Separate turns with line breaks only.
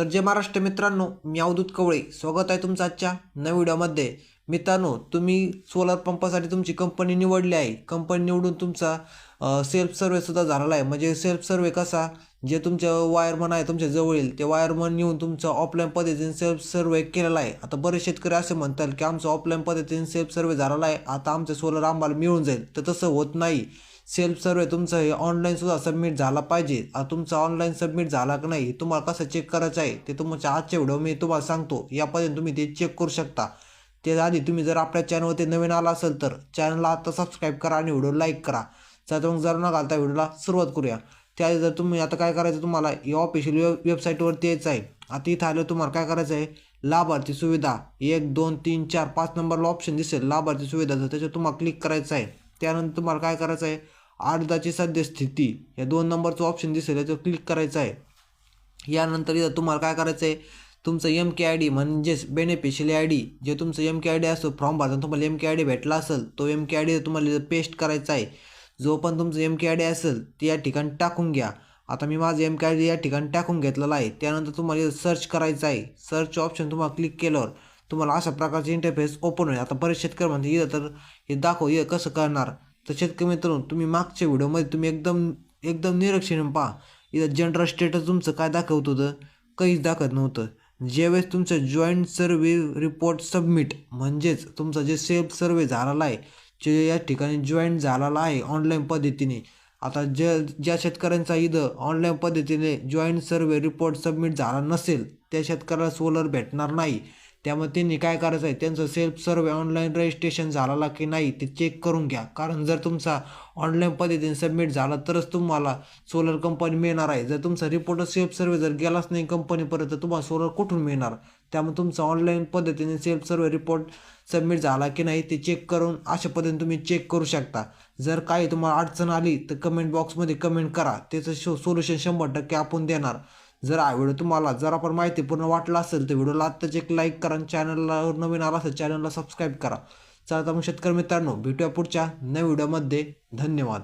तर जय महाराष्ट्र मित्रांनो मी अवधूत कवळे. स्वागत आहे तुमचं आजच्या नव्या व्हिडिओमध्ये. मित्रांनो तुम्ही सोलर पंपासाठी तुमची कंपनी निवडली आहे. कंपनी निवडून तुमचा सेल्फ सर्वेसुद्धा झालेला आहे. म्हणजे सेल्फ सर्वे कसा जे तुमचं वायरमन आहे तुमच्या जवळील ते वायरमन येऊन तुमचं ऑफलाईन पद्धतीने सेल्फ सर्वे केलेला आहे. आता बरेच शेतकरी असे म्हणतात की आमचं ऑफलाईन पद्धतीने सेल्फ सर्वे झालेला आहे. आता आमचं सोलर आम्हाला मिळून जाईल. तर तसं होत नाही. सेल्फ सर्वे तुमचं हे ऑनलाईनसुद्धा सबमिट झाला पाहिजे. तुमचा ऑनलाईन सबमिट झाला की नाही तुम्हाला कसं चेक करायचं आहे ते तुमच्या आजच्या व्हिडिओ मी तुम्हाला सांगतो. या पद्धतीने तुम्ही ते चेक करू शकता. ते आधी तुम्ही जर आपल्या चॅनलवरती नवीन आला असेल तर चॅनलला आता सबस्क्राईब करा आणि व्हिडिओ लाईक करा. तर मग जर न घालता व्हिडिओला सुरुवात करूया. त्याआधी जर तुम्ही आता काय करायचं तुम्हाला या ऑफिशियल वेब वेबसाईटवरती यायचं आहे. आता इथं आलं तुम्हाला काय करायचं आहे लाभार्थी सुविधा. एक दोन तीन चार पाच नंबरला ऑप्शन दिसेल लाभार्थी सुविधाचं त्याच्यावर तुम्हाला क्लिक करायचं आहे. त्यानंतर तुम्हाला काय करायचं आहे अर्जाची सद्यस्थिती. या दोन नंबरचं ऑप्शन दिसेल याच्यावर क्लिक करायचं आहे. यानंतर इथं तुम्हाला काय करायचं आहे? तुमचं एम के आय डी म्हणजेच बेनिफिशियली आय डी जे तुमचं एम के आय डी असतो फॉर्म भरताना तुम्हाला एम के आय डी भेटला असेल तो एम के आय डी तुम्हाला पेस्ट करायचा आहे. जो पण तुमचं एम के आय डी असेल ते या ठिकाणी टाकून घ्या. आता मी माझं एम के आय डी या ठिकाणी टाकून घेतलेला आहे. त्यानंतर तुम्हाला इथं सर्च करायचं आहे. सर्च ऑप्शन तुम्हाला क्लिक केल्यावर तुम्हाला अशा प्रकारचे इंटरफेस ओपन होईल. आता बरेच शेतकरी म्हणते इथं तर हे दाखव इथं कसं करणार? तर शेतकरी मित्रांनो तुम्ही मागच्या व्हिडिओमध्ये तुम्ही एकदम एकदम निरीक्षण पहा. इथं जनरल स्टेटस तुमचं काय दाखवत होतं काहीच दाखवत नव्हतं. ज्यावेळेस तुमचं जॉईंट सर्वे रिपोर्ट सबमिट म्हणजेच तुमचा जे सेल्फ सर्वे झालेला आहे जे या ठिकाणी जॉईंट झालेला आहे ऑनलाईन पद्धतीने. आता ज्या ज्या शेतकऱ्यांचा इथं ऑनलाईन पद्धतीने जॉईंट सर्वे रिपोर्ट सबमिट झाला नसेल त्या शेतकऱ्याला सोलर भेटणार नाही. त्यामुळे त्यांनी काय करायचं आहे? त्यांचं सेल्फ सर्वे ऑनलाईन रजिस्ट्रेशन झालेला की नाही ते चेक करून घ्या. कारण जर तुमचा ऑनलाईन पद्धतीने सबमिट झाला तरच तुम्हाला सोलर कंपनी मिळणार आहे. जर तुमचा रिपोर्ट सेल्फ सर्वे जर गेलाच नाही कंपनीपर्यंत तुम्हाला सोलर कुठून मिळणार? त्यामुळे तुमचा ऑनलाईन पद्धतीने सेल्फ सर्वे रिपोर्ट सबमिट झाला की नाही ते चेक करून अशा पद्धतीने तुम्ही चेक करू शकता. जर काही तुम्हाला अडचण आली तर कमेंट बॉक्समध्ये कमेंट करा. त्याचं शो सोल्युशन शंभर टक्के आपण देणार. जर हा व्हिडिओ तुम्हाला जर आपण माहितीपूर्ण वाटला असेल तर व्हिडिओला आत्ताच एक लाईक करा आणि चॅनलला नवीन आला असेल चॅनलला सबस्क्राईब करा. चला तर मग शेतकरी मित्रांनो भेटूया पुढच्या नव्या व्हिडिओमध्ये. धन्यवाद.